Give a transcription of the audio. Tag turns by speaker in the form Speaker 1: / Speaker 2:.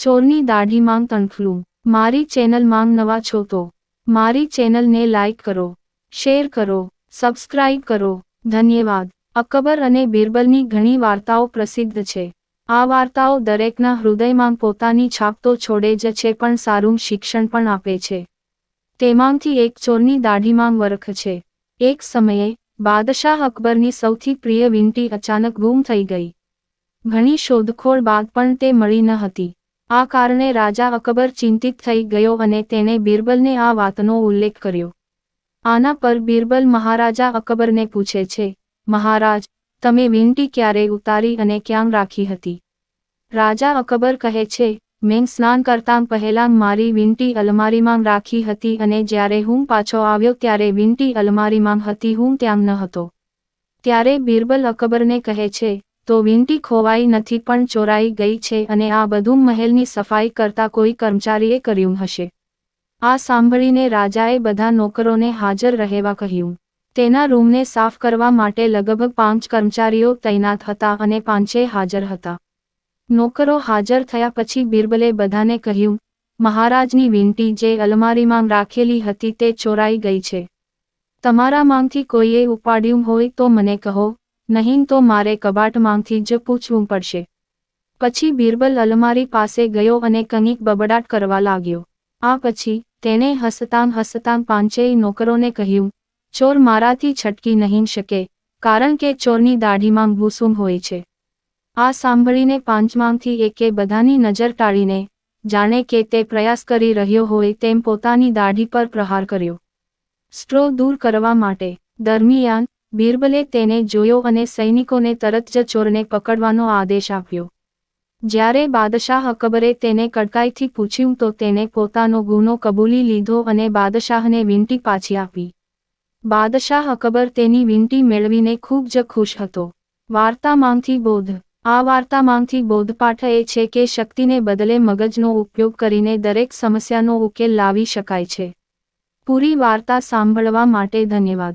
Speaker 1: ચોરની દાઢી માંગ તણખલું. મારી ચેનલ માંગ નવા છો તો. મારી ચેનલને લાઇક કરો, શેર કરો, સબસ્ક્રાઇબ કરો. ધન્યવાદ. અકબર અને બિરબલની ઘણી વાર્તાઓ પ્રસિદ્ધ છે. આ વાર્તાઓ દરેકના હૃદયમાં પોતાની છાપ તો છોડે જ છે પણ સારું શિક્ષણ પણ આપે છે. તેમાંથી એક ચોરની દાઢીમાં વરખ છે. એક સમયે, બાદશાહ અકબરની સૌથી પ્રિય વીંટી અચાનક ગુમ થઈ ગઈ. ઘણી શોધખોળ બાદ પણ તે મળી ન હતી. આ કારણે રાજા અકબર ચિંતિત થઈ ગયો અને તેણે બિરબલને આ વાતનો ઉલ્લેખ કર્યો. આના પર બિરબલ મહારાજા અકબરને પૂછે છે, મહારાજ, તમે વીંટી ક્યારે ઉતારી અને ક્યાં રાખી હતી? રાજા અકબર કહે છે, મેં સ્નાન કરતાં પહેલાં મારી વીંટી અલમારીમાં રાખી હતી અને જ્યારે હું પાછો આવ્યો ત્યારે વીંટી અલમારીમાં હતી હું ત્યાં ન હતો. ત્યારે બિરબલ અકબરને કહે છે તો વીંટી ખોવાઈ નથી પણ ચોરાઈ ગઈ છે અને આ બધું મહેલની સફાઈ કરતા કોઈ કર્મચારીએ કર્યું હશે. આ સાંભળીને રાજાએ બધા નોકરોને હાજર રહેવા કહ્યું. તેના રૂમને સાફ કરવા માટે લગભગ પાંચ કર્મચારીઓ તૈનાત હતા અને પાંચે હાજર હતા. નોકરો હાજર થયા પછી બિરબલે બધાને કહ્યું, મહારાજની વીંટી જે અલમારીમાં રાખેલી હતી તે ચોરાઈ ગઈ છે. તમારામાંથી કોઈએ ઉપાડ્યું હોય તો મને કહો નહીં તો મારે કબાટમાંથી જ પૂછવું પડશે. પછી બિરબલ અલમારી પાસે ગયો અને કંઈક બબડાટ કરવા લાગ્યો. આ પછી તેને હસતાં હસતાં પાંચેય નોકરોને કહ્યું, ચોર મારાથી છટકી નહીં શકે, કારણ કે ચોરની દાઢીમાં ભૂસુમ હોય છે. આ સાંભળીને પાંચમાંથી એકે બધાની નજર ટાળીને જાણે કે તે પ્રયાસ કરી રહ્યો હોય તેમ પોતાની દાઢી પર પ્રહાર કર્યો. સ્ટ્રો દૂર કરવા માટે દરમિયાન બિરબલે તેને જોયો અને સૈનિકોને તરત જ ચોરને પકડવાનો આદેશ આપ્યો. જ્યારે બાદશાહ અકબરે તેને કડકાઈથી પૂછ્યું તો તેને પોતાનો ગુનો કબૂલી લીધો અને બાદશાહને વીંટી પાછી આપી. બાદશાહ અકબર તેની વીંટી મેળવીને ખૂબ જ ખુશ હતો. વાર્તામાંથી બોધ. આ વાર્તામાંથી બોધપાઠ એ છે કે શક્તિને બદલે મગજનો ઉપયોગ કરીને દરેક સમસ્યાનો ઉકેલ લાવી શકાય છે. પૂરી વાર્તા સાંભળવા માટે ધન્યવાદ.